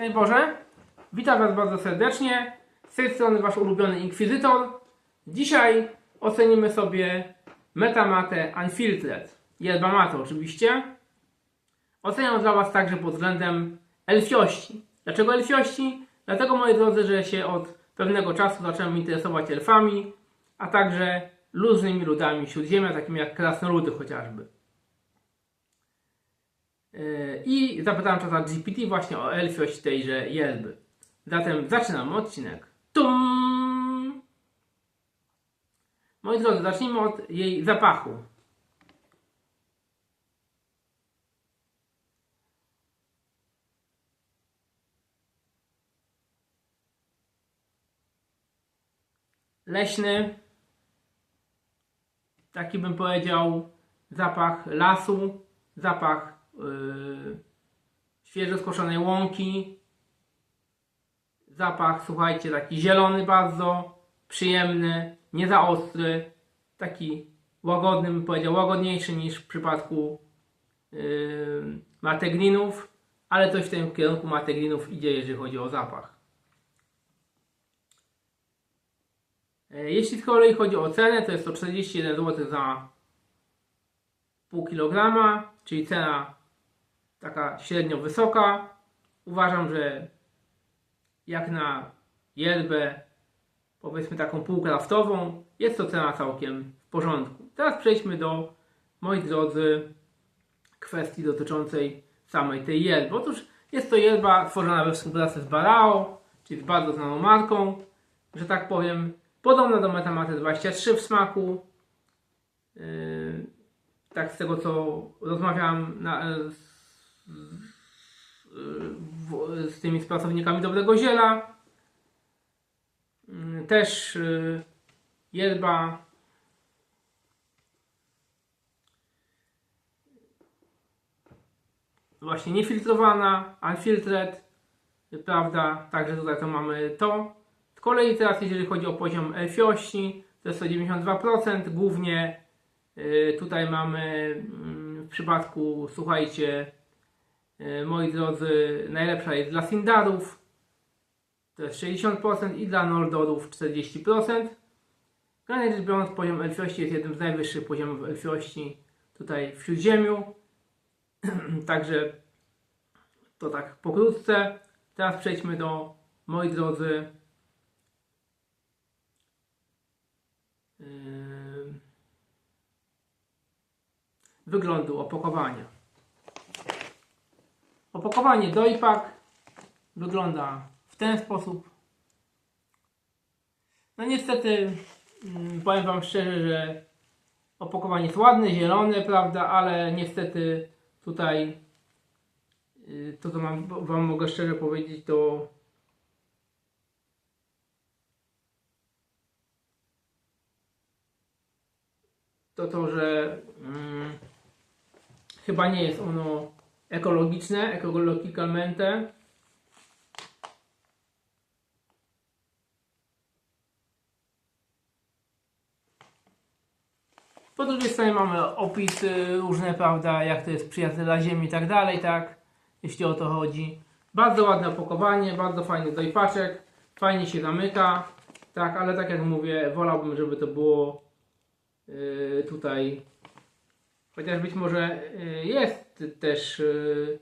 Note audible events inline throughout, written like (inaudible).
Szczęść Boże, witam Was bardzo serdecznie. Z tej strony Wasz ulubiony Inkwizytor. Dzisiaj ocenimy sobie Metamatę Unfiltered. Yerba mate oczywiście. Oceniam dla Was także pod względem elfiości. Dlaczego elfiości? Dlatego moi drodzy, że się od pewnego czasu zacząłem interesować elfami, a także luźnymi ludami śródziemia, takimi jak krasnoludy chociażby. Yy, I zapytałem czata GPT właśnie o elfiość tejże jelby. Zatem zaczynamy odcinek. Tum! Moi drodzy, zacznijmy od jej zapachu. Leśny. Taki bym powiedział zapach lasu, zapach świeżo skoszonej łąki. Zapach, słuchajcie, taki zielony bardzo, przyjemny, nie za ostry, taki łagodny, bym powiedział, łagodniejszy niż w przypadku yy, mateglinów, ale coś w tym kierunku mateglinów idzie, jeżeli chodzi o zapach. Yy, Jeśli z kolei chodzi o cenę, to jest to 41 zł za pół kilograma, czyli cena taka średnio wysoka. Uważam, że jak na yerbę, powiedzmy taką półkraftową, jest to cena całkiem w porządku. Teraz przejdźmy do, moi drodzy, kwestii dotyczącej samej tej yerby. Otóż jest to yerba tworzona we współpracy z Barao, czyli z bardzo znaną marką, że tak powiem, podobna do Metamate 23 w smaku. Yy, tak z tego co rozmawiałem na, z, z, tymi pracownikami Dobrego Ziela. Mm, Też y, yerba właśnie niefiltrowana, unfiltered, prawda? Także tutaj to mamy to. Z kolei teraz jeżeli chodzi o poziom elfiości, to jest to 92%, głównie y, tutaj mamy mm, w przypadku, słuchajcie, moi drodzy, najlepsza jest dla Sindarów, to jest 60% i dla Noldorów 40%. Generalnie rzecz biorąc, poziom elfiości jest jednym z najwyższych poziomów elfiości tutaj w Śródziemiu. (clears throat) Także to tak pokrótce. Teraz przejdźmy do, moi drodzy, yy, wyglądu opakowania. Opakowanie Dojpak wygląda w ten sposób. No niestety, mm, powiem Wam szczerze, że opakowanie jest ładne, zielone, prawda, ale niestety tutaj y, to co mam, Wam mogę szczerze powiedzieć, to to to, że mm, chyba nie jest ono ekologiczne, ecologicalmente. Po drugiej stronie mamy opisy różne, prawda, jak to jest przyjazne dla ziemi i tak dalej, tak, jeśli o to chodzi. Bardzo ładne opakowanie, bardzo fajny dojpaczek, fajnie się zamyka, tak, ale tak jak mówię, wolałbym, żeby to było yy, tutaj, chociaż być może yy, jest też, yy,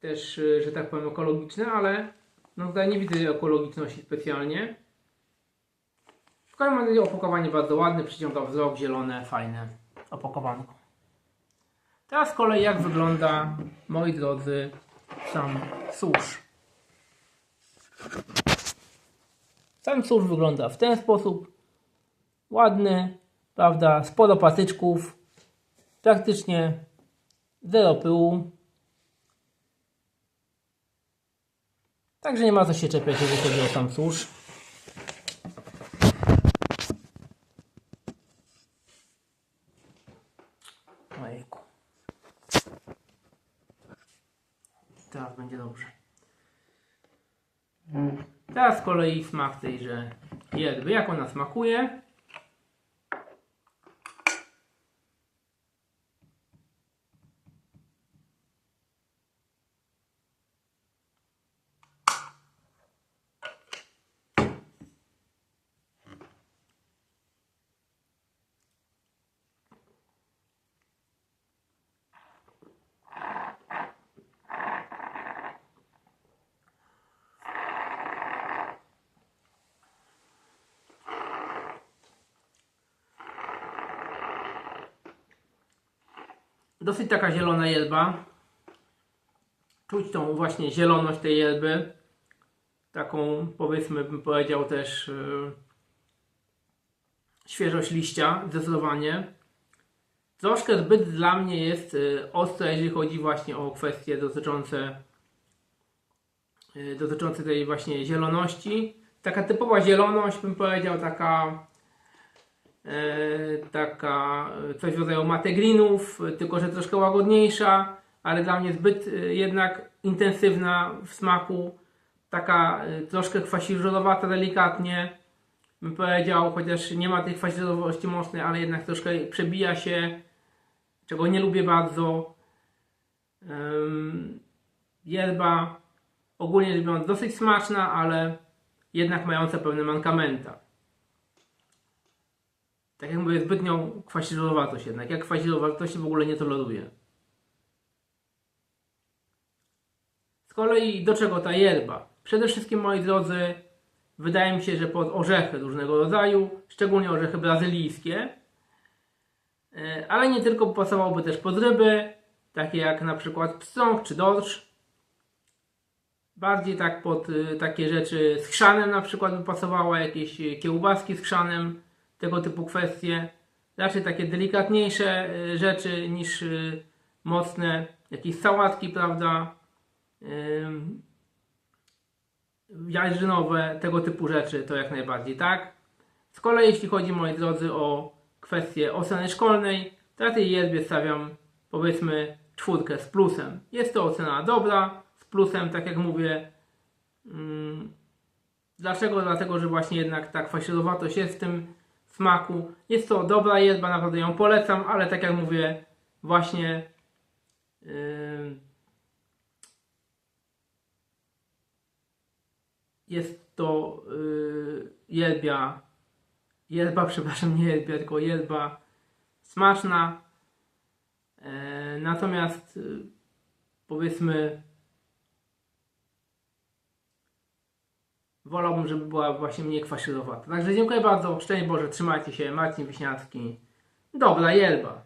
też, yy, że tak powiem, ekologiczne, ale no tutaj nie widzę ekologiczności specjalnie. W każdym razie opakowanie bardzo ładne, przyciąga wzrok, zielone, fajne opakowanko. Teraz z kolei jak wygląda, moi drodzy, sam susz. Sam susz wygląda w ten sposób. Ładny, prawda, sporo patyczków, praktycznie zero pyłu. Także nie ma co się czepiać, jeżeli chodzi o sam susz. Ojejku. Teraz będzie dobrze. Teraz z kolei smak tejże yerby. Jak ona smakuje? Dosyć taka zielona jelba. Czuć tą właśnie zieloność tej jelby. Taką powiedzmy bym powiedział też yy, świeżość liścia zdecydowanie. Troszkę zbyt dla mnie jest y, ostre, jeżeli chodzi właśnie o kwestie dotyczące, y, dotyczące tej właśnie zieloności. Taka typowa zieloność, bym powiedział, taka, taka y, coś w rodzaju mategrinów, y, tylko że troszkę łagodniejsza, ale dla mnie zbyt jednak intensywna w smaku. Taka troszkę kwasiżelowata delikatnie bym powiedział, chociaż nie ma tej kwaśliwości mocnej, ale jednak troszkę przebija się, czego nie lubię bardzo. Yerba ogólnie rzecz biorąc dosyć smaczna, ale jednak mająca pewne mankamenta. Tak jak mówię, zbytnią kwaśliwowatość jednak. Jak kwaśliwowatości w ogóle nie toleruję. Z kolei do czego ta yerba? Przede wszystkim, moi drodzy, Wydaje mi się, że pod orzechy różnego rodzaju, szczególnie orzechy brazylijskie, E, ale nie tylko pasowałoby też pod ryby, takie jak na przykład pstrąg czy dorsz. Bardziej tak pod y, takie rzeczy z chrzanem na przykład by pasowało, jakieś y, kiełbaski z chrzanem, tego typu kwestie. Raczej takie delikatniejsze y, rzeczy niż y, mocne, jakieś sałatki, prawda? Jarzynowe, tego typu rzeczy, to jak najbardziej tak. Z kolei jeśli chodzi, moi drodzy, o kwestię oceny szkolnej, to ja tej jerbie stawiam powiedzmy czwórkę z plusem. Jest to ocena dobra, z plusem, tak jak mówię. Dlaczego? Dlatego, że właśnie jednak ta kwaślowatość jest w tym smaku. Jest to dobra yerba, naprawdę ją polecam, ale tak jak mówię, właśnie yy, jest to yy, yerbia, yerba, przepraszam, nie yerbia, tylko yerba smaczna. E, natomiast y, powiedzmy wolałbym, żeby była właśnie mniej kwaślowata. Także dziękuję bardzo. Szczęść Boże, trzymajcie się. Marcin Wiśniacki. Dobra yerba.